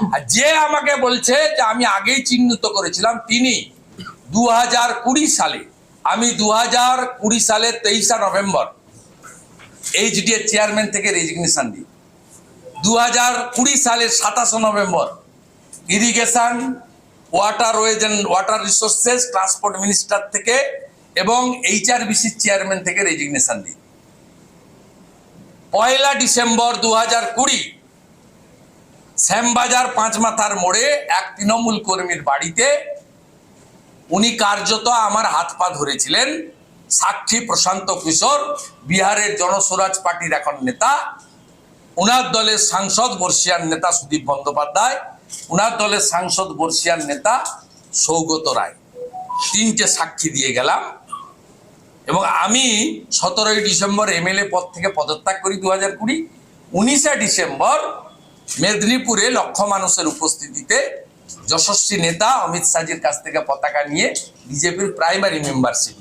যে আমাকে বলছে যে আমি আগেই চিহ্নিত করেছিলাম, তিনি দু হাজার কুড়ি সালে, আমি দু হাজার কুড়ি সালের তেইশা নভেম্বর এইচডি এর চেয়ারম্যান থেকে রেজিগনেশন দিই। দু হাজার কুড়ি সালের সাতাশে November irrigation, water ways and water resources, transport minister থেকে এবং এইচআরবিসির চেয়ারম্যান থেকে রেজিগনেশন দিই। পয়লা ডিসেম্বর দু হাজার কুড়ি শ্যামবাজার পাঁচমাথার মোড়ে এক তৃণমূল কর্মীর বাড়িতে উনি কার্যত আমার হাত পা ধরেছিলেন। সাক্ষী প্রশান্ত কিশোর, বিহারের জনস্বরাজ পার্টির এখন নেতা, উনার দলের সাংসদ বর্ষিয়ান নেতা সুদীপ বন্দ্যোপাধ্যায়, উনার দলের সাংসদ বর্ষিয়ান নেতা সৌগত রায়। তিনটে সাক্ষী দিয়ে গেলাম এবং আমি সতেরোই ডিসেম্বর এমএলএ পদ থেকে পদত্যাগ করি দু হাজার কুড়ি। উনিশে ডিসেম্বর মেদিনীপুরে লক্ষ মানুষের উপস্থিতিতে যশস্বী নেতা অমিত শাহজির কাছ থেকে পতাকা নিয়ে বিজেপির প্রাইমারি মেম্বারশিপ